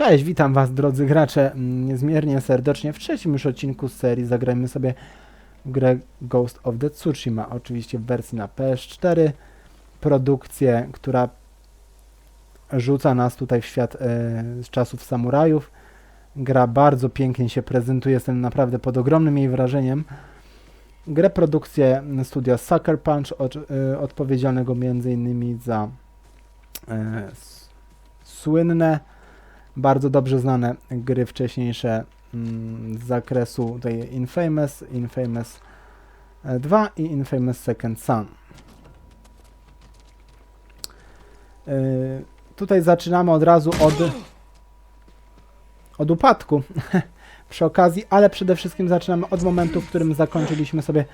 Cześć, witam was drodzy gracze mm, niezmiernie serdecznie w trzecim już odcinku z serii Zagrajmy sobie grę Ghost of the Tsushima, oczywiście w wersji na PS4 produkcję, która rzuca nas tutaj w świat e, z czasów samurajów. Gra bardzo pięknie się prezentuje, jestem naprawdę pod ogromnym jej wrażeniem. Grę produkcję studia Sucker Punch od, e, odpowiedzialnego m.in. za e, słynne bardzo dobrze znane gry wcześniejsze mm, z zakresu tej Infamous, Infamous e, 2 i Infamous Second Son. E, Tutaj zaczynamy od razu od od upadku przy okazji, ale przede wszystkim zaczynamy od momentu, w którym zakończyliśmy sobie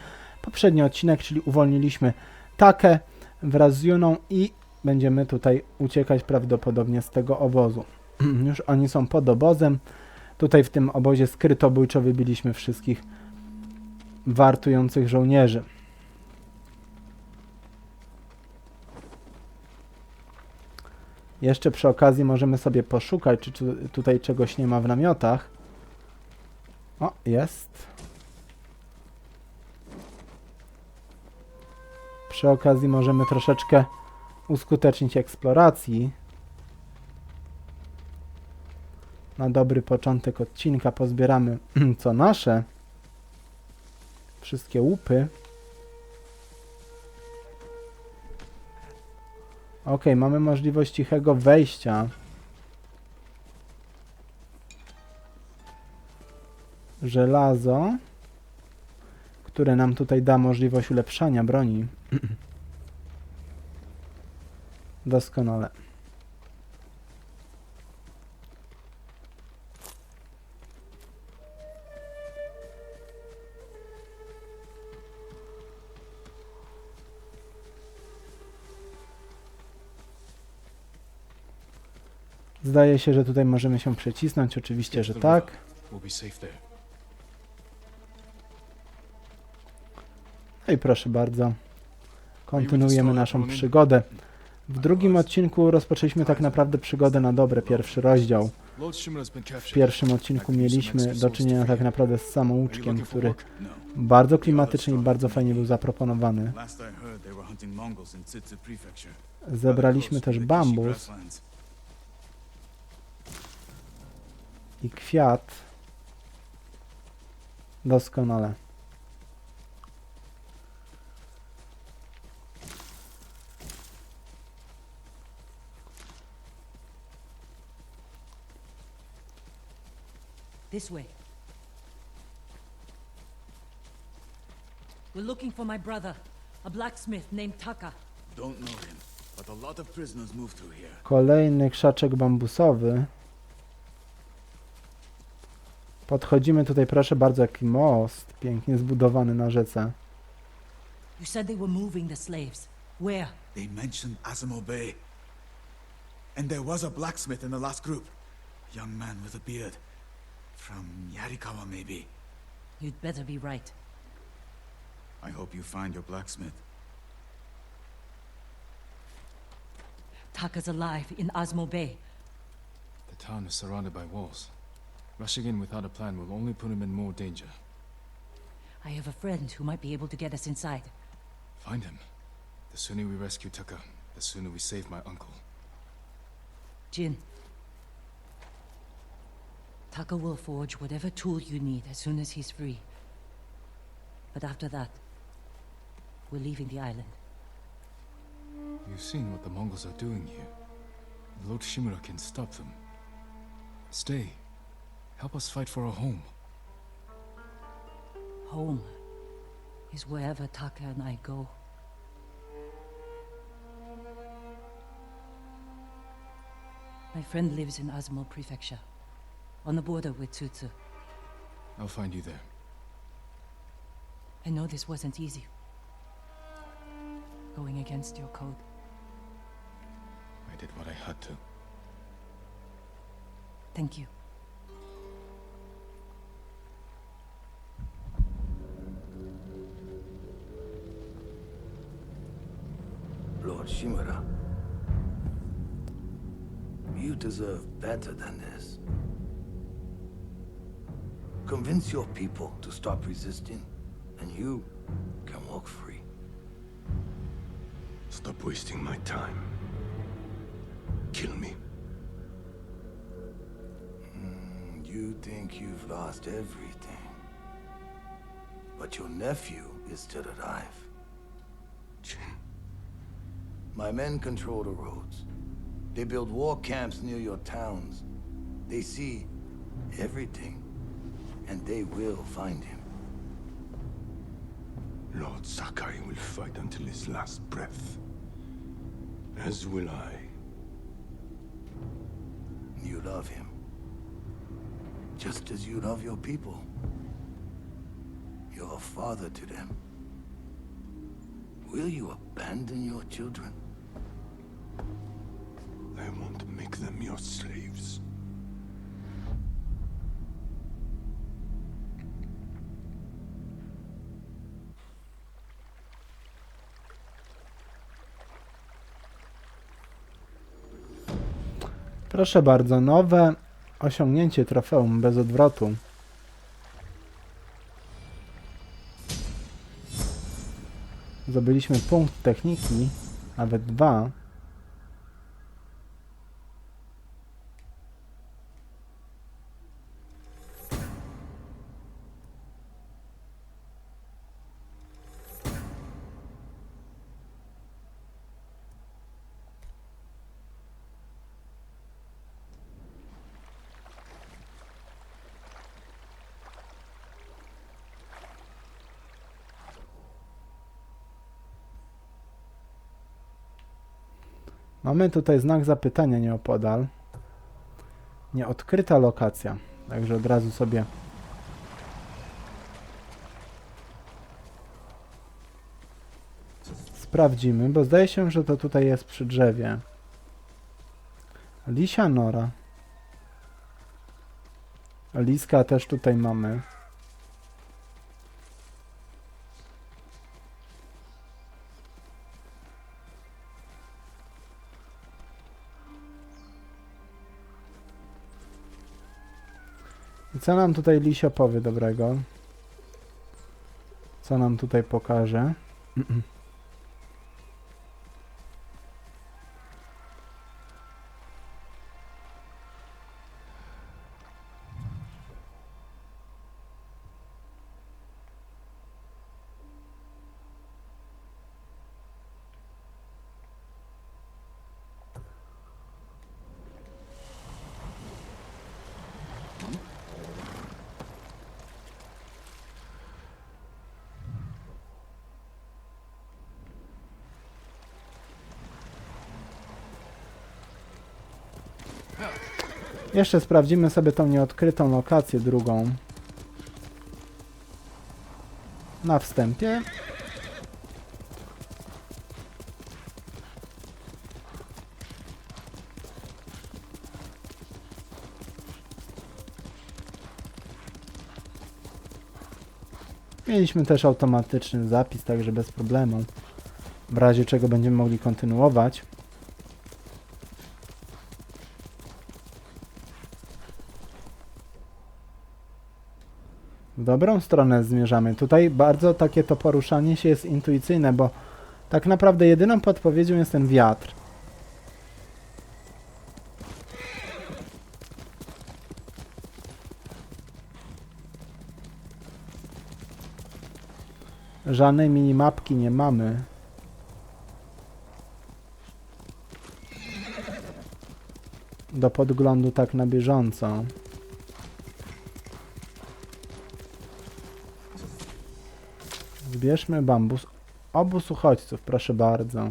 poprzedni odcinek, czyli uwolniliśmy Takę wraz z Juną i będziemy tutaj uciekać prawdopodobnie z tego obozu. Już oni są pod obozem. Tutaj w tym obozie skrytobójczo wybiliśmy wszystkich wartujących żołnierzy. Jeszcze przy okazji możemy sobie poszukać, czy tu, tutaj czegoś nie ma w namiotach. O, jest. Przy okazji możemy troszeczkę uskutecznić eksploracji. Na dobry początek odcinka pozbieramy co nasze. Wszystkie łupy. Ok, mamy możliwość cichego wejścia. Żelazo, które nam tutaj da możliwość ulepszania broni. Doskonale. Zdaje się, że tutaj możemy się przecisnąć. Oczywiście, że tak. No i proszę bardzo. Kontynuujemy naszą przygodę. W drugim odcinku rozpoczęliśmy tak naprawdę przygodę na dobre, pierwszy rozdział. W pierwszym odcinku mieliśmy do czynienia tak naprawdę z samouczkiem, który bardzo klimatycznie i bardzo fajnie był zaproponowany. Zebraliśmy też bambus i kwiat. Doskonale. This way. We're looking for my brother, a blacksmith named Taka. Don't know him, but a lot of prisoners move through here. Kolejny krzaczek bambusowy. Podchodzimy tutaj, proszę bardzo, jaki most pięknie zbudowany na rzece. You said they were moving the slaves. Where? They mentioned Asimo Bay. And there was a blacksmith in the last group. Young man with a beard. From Yarikawa, maybe. You'd better be right. I hope you find your blacksmith. Taka's alive in Osmo Bay. The town is surrounded by walls. Rushing in without a plan will only put him in more danger. I have a friend who might be able to get us inside. Find him. The sooner we rescue Tucker, the sooner we save my uncle. Jin. Taka will forge whatever tool you need as soon as he's free. But after that, we're leaving the island. You've seen what the Mongols are doing here. Lord Shimura can stop them. Stay. Help us fight for a home. Home is wherever Taka and I go. My friend lives in Azamo Prefecture, on the border with Tsutsu. I'll find you there. I know this wasn't easy. Going against your code. I did what I had to. Thank you. Shimura. You deserve better than this. Convince your people to stop resisting, and you can walk free. Stop wasting my time. Kill me. Mm, you think you've lost everything. But your nephew is still alive. My men control the roads. They build war camps near your towns. They see everything. And they will find him. Lord Sakai will fight until his last breath. As will I. You love him. Just as you love your people. You're a father to them. Will you abandon your children? I won't make them your slaves. Proszę bardzo, nowe osiągnięcie trofeum bez odwrotu. Zdobyliśmy punkt techniki, nawet dwa. Mamy tutaj znak zapytania nieopodal. Nieodkryta lokacja. Także od razu sobie sprawdzimy, bo zdaje się, że to tutaj jest przy drzewie. Lisia Nora. Liska też tutaj mamy. I co nam tutaj Lisio powie dobrego? Co nam tutaj pokaże? Jeszcze sprawdzimy sobie tą nieodkrytą lokację drugą. Na wstępie. Mieliśmy też automatyczny zapis, także bez problemu. W razie czego będziemy mogli kontynuować. Dobrą stronę zmierzamy. Tutaj bardzo takie to poruszanie się jest intuicyjne, bo tak naprawdę jedyną podpowiedzią jest ten wiatr. Żadnej minimapki nie mamy. Do podglądu tak na bieżąco. Zbierzmy bambus. Obóz uchodźców, proszę bardzo.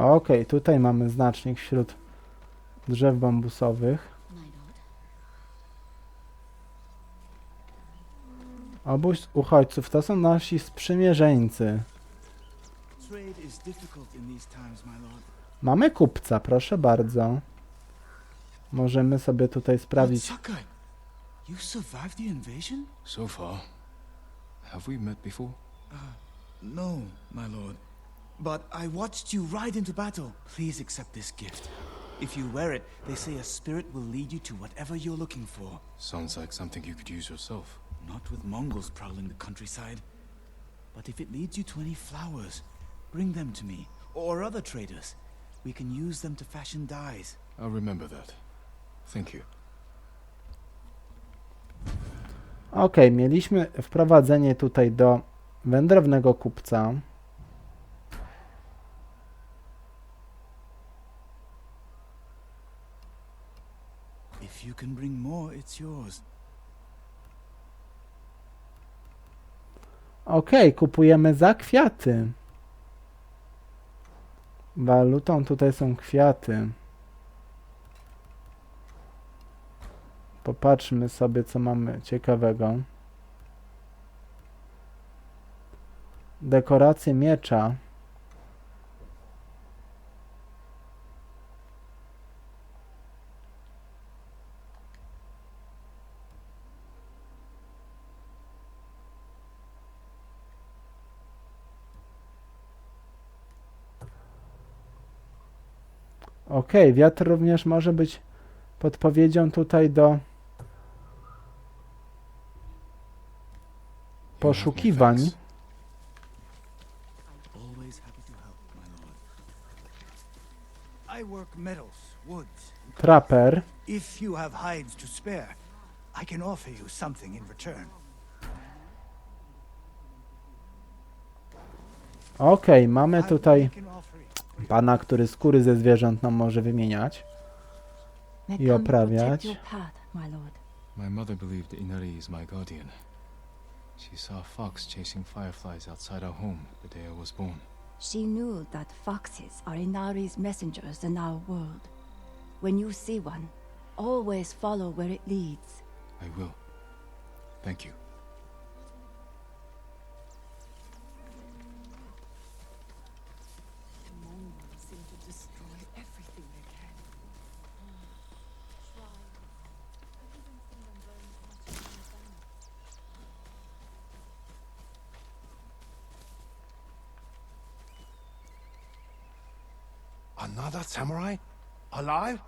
Okej, tutaj mamy znacznik wśród drzew bambusowych. Obóz uchodźców to są nasi sprzymierzeńcy. Mamy kupca, proszę bardzo. Możemy sobie tutaj you survived the invasion? So far. Have we met before? No, my lord. But I watched you ride into battle. Please accept this gift. If you wear it, they say a spirit will lead you to whatever you're looking for. Sounds like something you could use yourself. Not with Mongols prowling the countryside. But if it leads you to any flowers, bring them to me, or other traders. We can use them to fashion dyes. I'll remember that. Thank you. Okej, mieliśmy wprowadzenie tutaj do wędrownego kupca. Can bring more, it's yours. Okej, kupujemy za kwiaty. Walutą tutaj są kwiaty. Popatrzmy sobie, co mamy ciekawego. Dekoracje miecza. Okej, wiatr również może być podpowiedzią tutaj do poszukiwań. Trapper. If you have hides to spare, I can offer you something in return. Okej, mamy I tutaj. Pana, który skóry ze zwierząt nam może wymieniać. I oprawiać. My mother believed Inari is my guardian. She saw a fox chasing fireflies outside our home the day I was born. She knew that foxes are Inari's messengers in our world. When you see one, always follow where it leads. I will. Thank you. Samurai? Alive?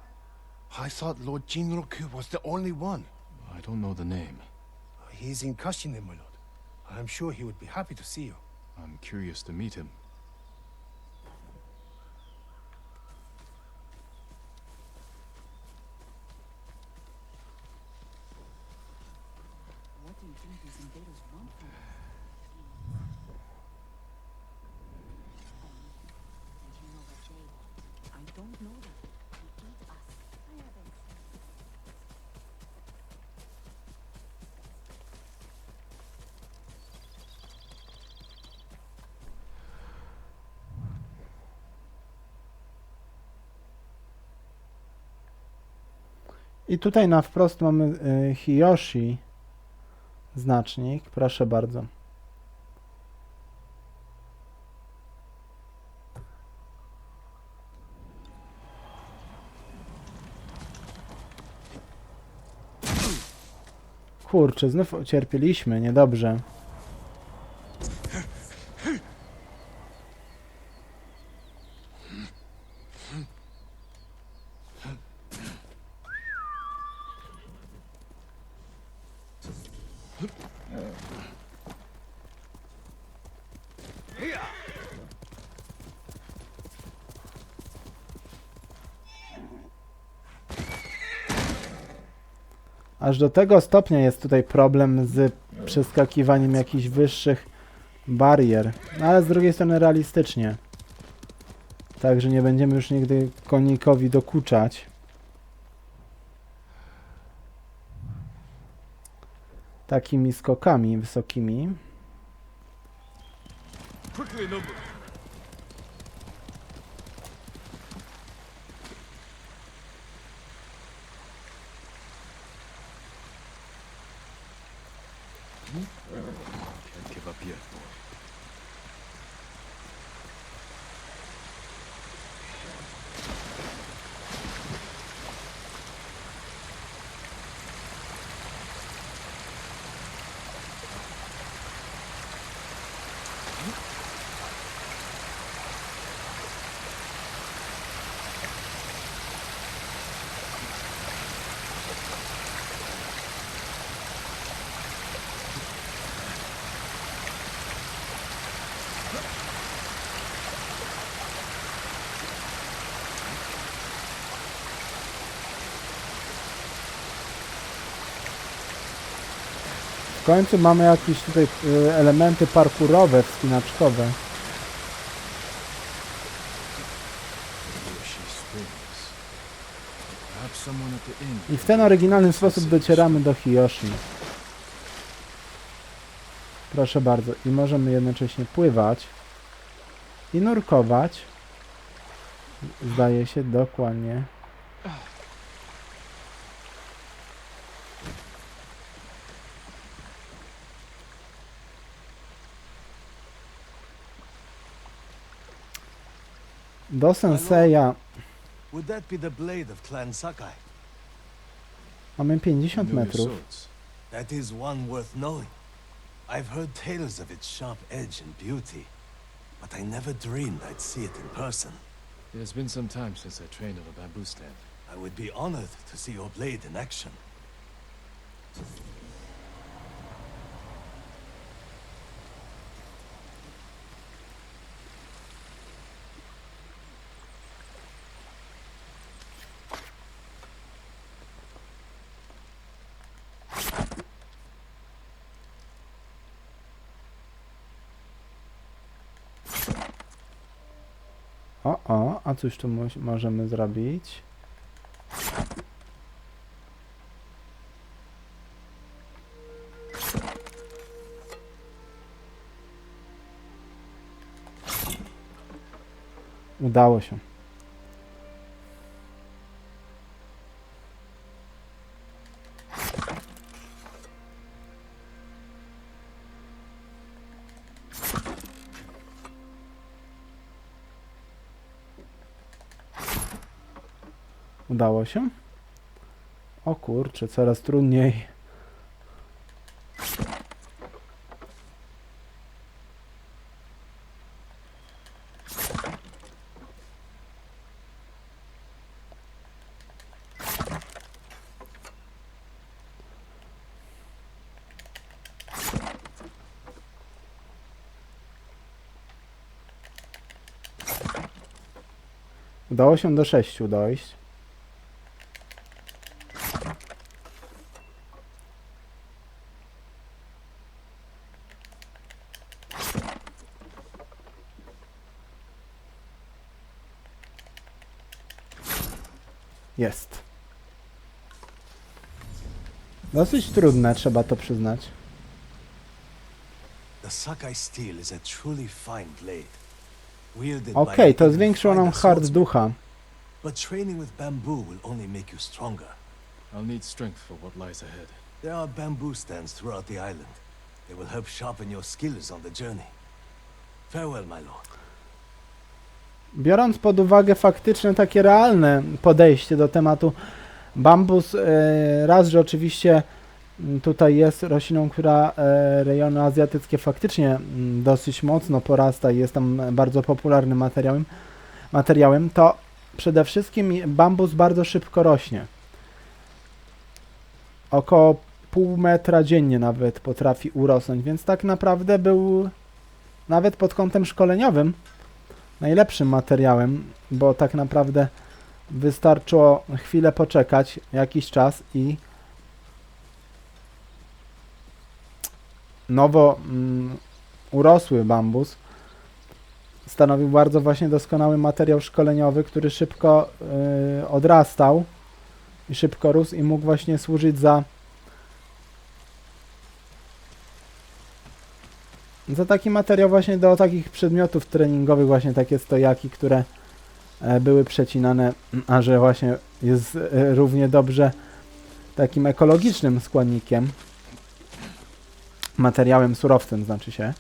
I thought Lord Jinroku was the only one. I don't know the name. He's in Kashine, my lord. I'm sure he would be happy to see you. I'm curious to meet him. What do you think these invaders want from us? I tutaj na wprost mamy y, Hiyoshi znacznik. Proszę bardzo. Kurczę, znów cierpieliśmy, niedobrze. Aż do tego stopnia jest tutaj problem z przeskakiwaniem jakichś wyższych barier. No, ale z drugiej strony realistycznie. Także nie będziemy już nigdy konikowi dokuczać. Takimi skokami wysokimi. 개밥이야. W końcu mamy jakieś tutaj y, elementy parkurowe, wspinaczkowe. I w ten oryginalny sposób docieramy do Hiyoshi. Proszę bardzo. I możemy jednocześnie pływać i nurkować. Zdaje się dokładnie. Do Senseja Would that be the blade of Clan Sakai? mamy 50 Know your metrów. That is one worth knowing. I've heard tales of its sharp edge and beauty, but I never dreamed I'd see it in person. It has been some time since I trained on a bamboo stand. I would be honored to see your blade in action. A cóż tu mo możemy zrobić? Udało się. Udało się? O kurczę, coraz trudniej. Udało się do sześciu dojść. Jest. Dosyć trudne, trzeba to przyznać. The Sakai steel is a truly fine blade. Wielded by Okej, an to zwiększyło nam hard ducha. But training with bamboo will only make you stronger. I'll need strength for what lies ahead. There are bamboo stands throughout the island. They will help sharpen your skills on the journey. Farewell, my lord. Biorąc pod uwagę faktyczne takie realne podejście do tematu, bambus e, raz, że oczywiście m, tutaj jest rośliną, która e, rejony azjatyckie faktycznie m, dosyć mocno porasta i jest tam bardzo popularnym materiałem, materiałem, to przede wszystkim bambus bardzo szybko rośnie. Około pół metra dziennie nawet potrafi urosnąć, więc tak naprawdę był nawet pod kątem szkoleniowym najlepszym materiałem, bo tak naprawdę wystarczyło chwilę poczekać, jakiś czas i nowo mm, urosły bambus stanowił bardzo właśnie doskonały materiał szkoleniowy, który szybko y, odrastał i szybko rósł i mógł właśnie służyć za za taki materiał właśnie do takich przedmiotów treningowych, właśnie takie stojaki, które e, były przecinane, a że właśnie jest e, równie dobrze takim ekologicznym składnikiem. materiałem surowcem, znaczy się.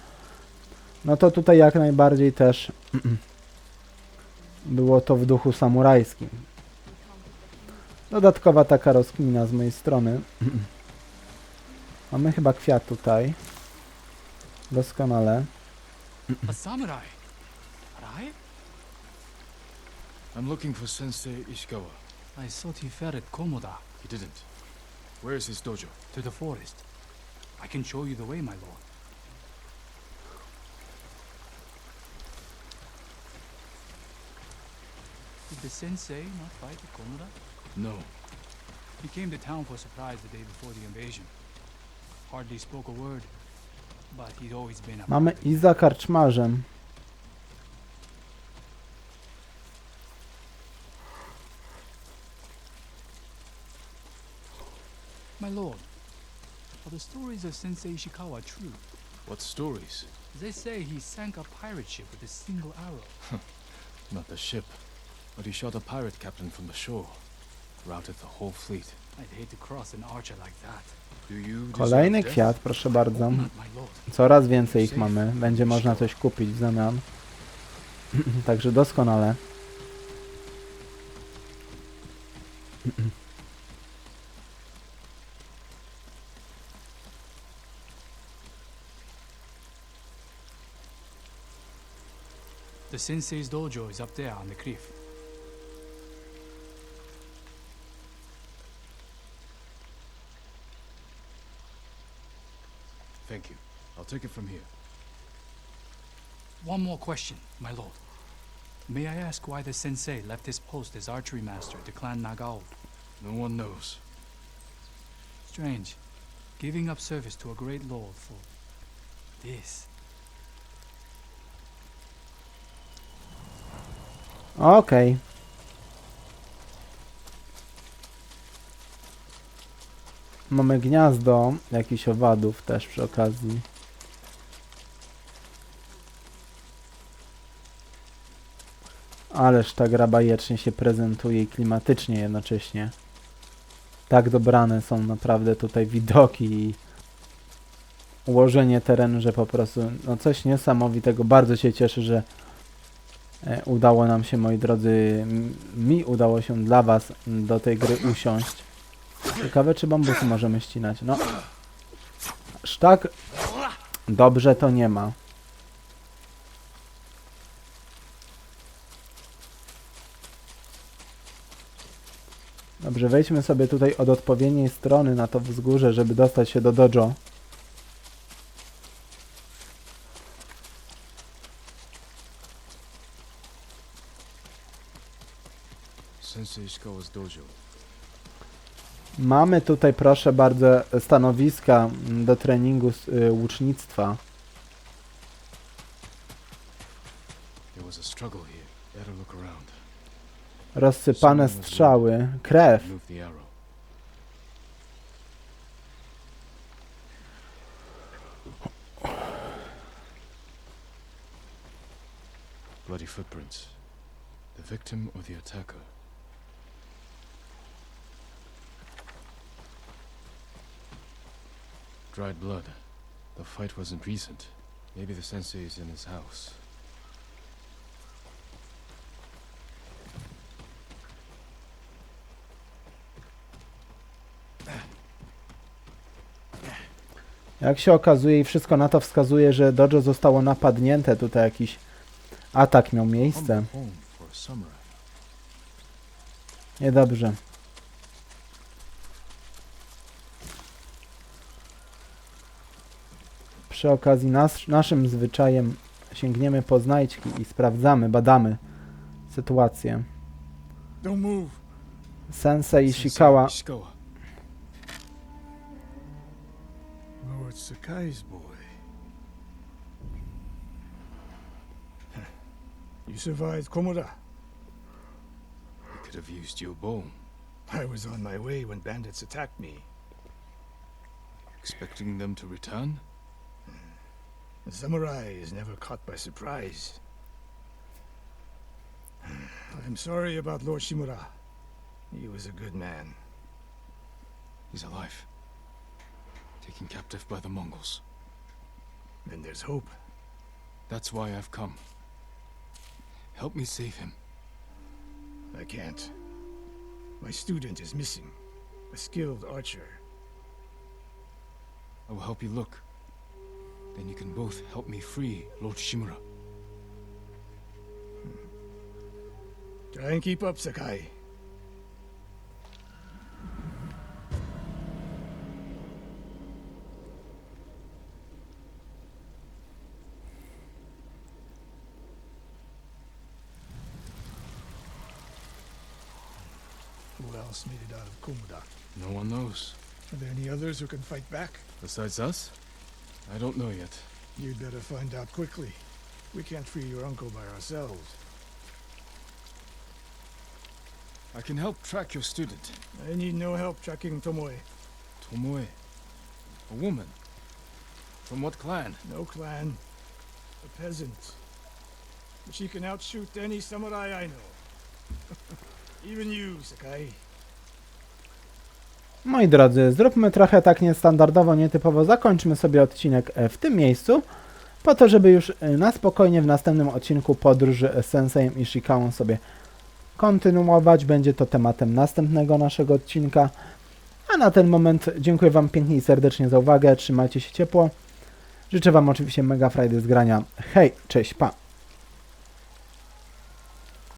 No to tutaj jak najbardziej też było to w duchu samurajskim. Dodatkowa taka rozkmina z mojej strony. Mamy chyba kwiat tutaj. Doskonale. A samurai. Right? I'm looking for Sensei Ishikawa. I thought he fell at Komoda, He didn't. Where is his dojo? to the forest. I can show you the way, my lord. Did the sensei not fight at Komoda? No. He came to town for a surprise the day before the invasion. Hardly spoke a word, but he'd always been a Mamy Iza karczmarzem. My lord, are the stories of Sensei Ishikawa true? What stories? They say he sank a pirate ship with a single arrow. Not the ship, but he shot a pirate captain from the shore. Routed the whole fleet. I'd hate to cross an archer like that. Kolejny kwiat, proszę bardzo. Coraz więcej ich mamy. Będzie można coś kupić w zamian. Także doskonale. The sensei's dojo is up there on the cliff. Thank you. I'll take it from here. One more question, my lord. May I ask why the sensei left his post as archery master to Clan Nagao? No one knows. Strange. Giving up service to a great lord for this. Okej. Mamy gniazdo jakichś owadów też przy okazji. Ależ ta gra bajecznie się prezentuje i klimatycznie jednocześnie. Tak dobrane są naprawdę tutaj widoki i ułożenie terenu, że po prostu no coś niesamowitego. Bardzo się cieszę, że e, udało nam się, moi drodzy, mi udało się dla Was do tej gry usiąść. Ciekawe, czy bambusy możemy ścinać. No, aż tak dobrze to nie ma. Dobrze, wejdźmy sobie tutaj od odpowiedniej strony na to wzgórze, żeby dostać się do dojo. Sensei Ishikawa's dojo. Mamy tutaj, proszę bardzo, stanowiska do treningu s- y, łucznictwa. There was a struggle here. Better look around. Rozsypane strzały, krew. Remove the arrow. Bloody footprints. The victim or the attacker? Dried blood. The fight wasn't recent. Maybe the sensei is in his house. Jak się okazuje i wszystko na to wskazuje, że dojo zostało napadnięte, tutaj jakiś atak miał miejsce. Niedobrze. Przy okazji nas, naszym zwyczajem sięgniemy po znajdźki i sprawdzamy, badamy sytuację. Don't move. Sensei Ishikawa Ishikawa. Lord Sakai's boy. You survived Komoda. We could have used your bow. I was on my way when bandits attacked me. Expecting them to return? A samurai is never caught by surprise. I'm sorry about Lord Shimura. He was a good man. He's alive. Taken captive by the Mongols. then there's hope. That's why I've come. Help me save him. I can't. My student is missing. A skilled archer. I will help you look. Then you can both help me free Lord Shimura. Hmm. Try and keep up, Sakai. Who else made it out of Komoda? No one knows. Are there any others who can fight back? Besides us? I don't know yet. You'd better find out quickly. We can't free your uncle by ourselves. I can help track your student. I need no help tracking Tomoe. Tomoe. A woman. From what clan? No clan. A peasant. But she can outshoot any samurai I know. Even you, Sakai. Moi drodzy, zróbmy trochę tak niestandardowo, nietypowo. Zakończmy sobie odcinek e, w tym miejscu, po to, żeby już e, na spokojnie w następnym odcinku podróży z Sensejem i Shikałą sobie kontynuować. Będzie to tematem następnego naszego odcinka. A na ten moment dziękuję Wam pięknie i serdecznie za uwagę. Trzymajcie się ciepło. Życzę Wam oczywiście mega frajdy z grania. Hej, cześć, pa!